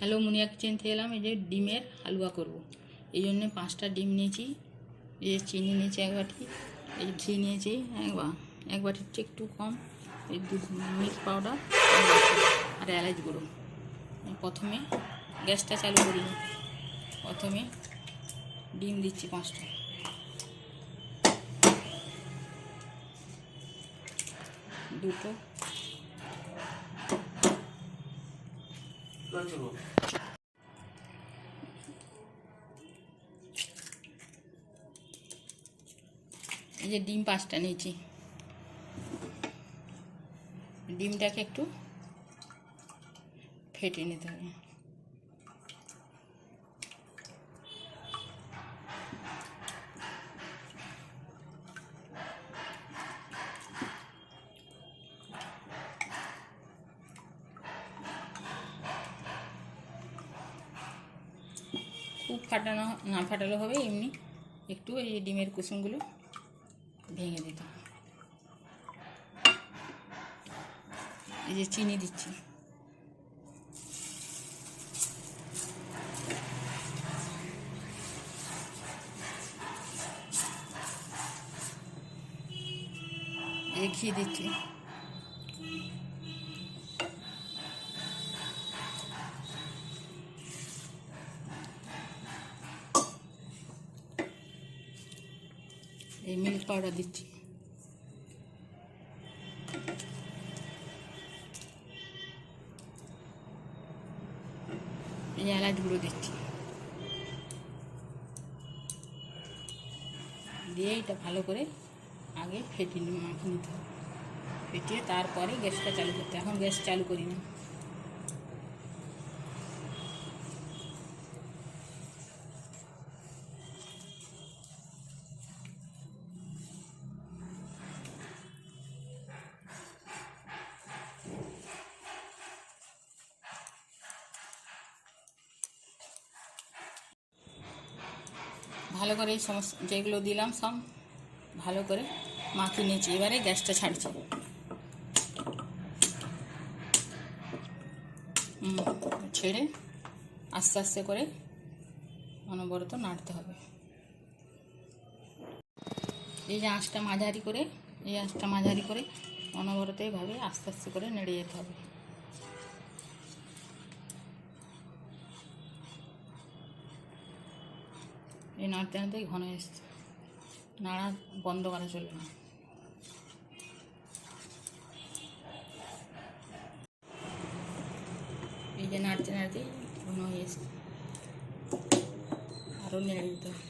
Hello মুনিয়া kitchen থেকে এলাম, এই যে ডিমের হালুয়া করব। এই জন্যে পাঁচটা ডিম নিয়েছি, এই চিনি নিয়েছি এক বাটি, এই যে ঘি নিয়েছি, এক বা, এক বাটির চেয়ে একটু কম, এই দুধ মিল্ক পাউডার আর এলাচ গুঁড়ো। প্রথমে গ্যাসটা চালু করি। প্রথমে ডিম দিচ্ছি পাঁচটা। দুটো এই যে ডিম পাঁচটা নিয়েছি। ডিমটাকে একটু ফেটে নিতে হবে। খুব ফাটানো, না ফাটালে হবে, এমনি একটু এই ডিমের কুসুমগুলো ভেঙে দিতে এই যে চিনি দিচ্ছি। ঘি দিচ্ছি। এই মিল্ক পাউডার দিচ্ছি। এই এলাচ গুঁড়ো দিচ্ছি। দিয়ে এটা ভালো করে আগে ফেটিয়ে মাখিয়ে নিতে হবে। ফেটিয়ে তারপরে গ্যাসটা চালু করতে এখন গ্যাস চালু করি না ভালো করে এই সমস্ত যেগুলো দিলাম সব ভালো করে মাখিয়ে নিয়েছি। এবারে গ্যাসটা ছাড়ছি। ছেড়ে আস্তে আস্তে করে অনবরত নাড়তে হবে। এই যে আঁচটা মাঝারি করে, এই আঁচটা মাঝারি করে অনবরত এভাবে আস্তে আস্তে করে নেড়ে যেতে হবে। এই নাড়তে নাড়তেই ঘন এসছে। নাড়া বন্ধ করা চলবে না। এই যে নাড়তে নাড়তেই ঘন হয়ে এসছে। আরও নেড়ে দিতে হবে।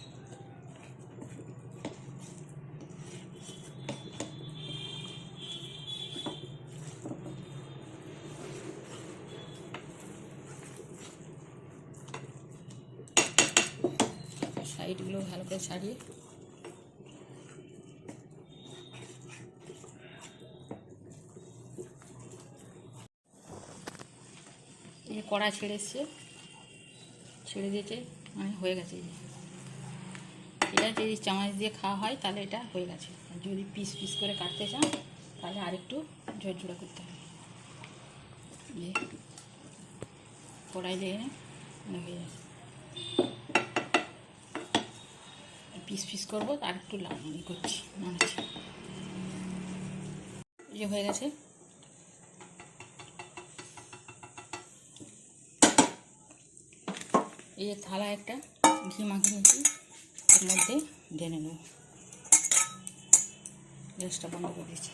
সাইডগুলো ভালো করে ছাড়িয়ে। এই কড়া ছেড়ে এসছে। ছেড়ে দিয়েছে মানে হয়ে গেছে এটা যদি চামচ দিয়ে খাওয়া হয়, তাহলে এটা হয়ে গেছে। যদি পিস পিস করে কাটতে চান তাহলে আরেকটু ঝরঝরা করতে হবে। কড়াই দিয়ে মানে হয়ে যাবে পিস পিস করব, আর একটু লাল করছি মানে হয়ে গেছে। এই যে থালা একটা, ঘি মাখিয়ে নিয়েছি এর মধ্যে ঢেলে নেব। গ্যাসটা বন্ধ করে দিচ্ছি।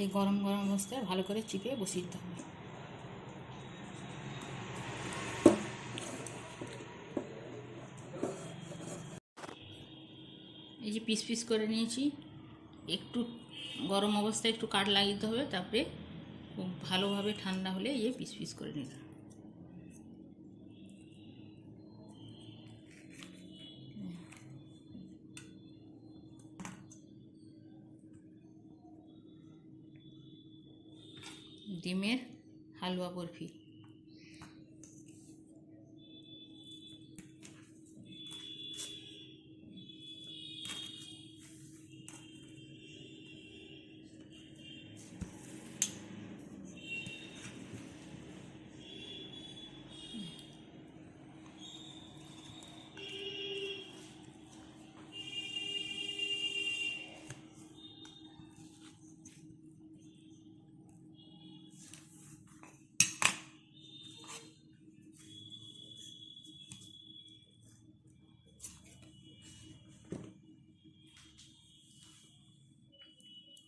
এই গরম গরম অবস্থায় ভালো করে চিপে বসিয়ে দিতে হবে। এই যে পিস পিস করে নিয়েছি। একটু গরম অবস্থায় একটু কাট লাগিয়ে দিতে হবে, তারপরে খুব ভালোভাবে ঠান্ডা হলে এই পিস পিস করে নিতে ডিমের হালুয়া বরফি।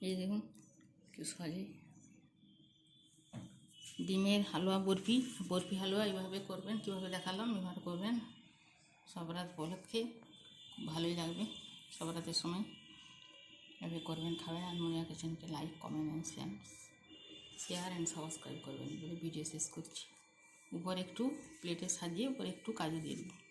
এই দেখুন, কি সহজে ডিমের হালুয়া, বরফি বরফি হালুয়া এইভাবে করবেন, কীভাবে দেখালাম এভাবে করবেন। সব রাত উপলক্ষে খুব ভালোই লাগবে সব রাতের সময়। এভাবে করবেন, খাবেন আর মনে কিচেনকে like, comment and share share and subscribe করবেন। বলে ভিডিও শেষ করছি। উপরে একটু প্লেটে সাজিয়ে, উপরে একটু কাজু দিয়ে দেবো।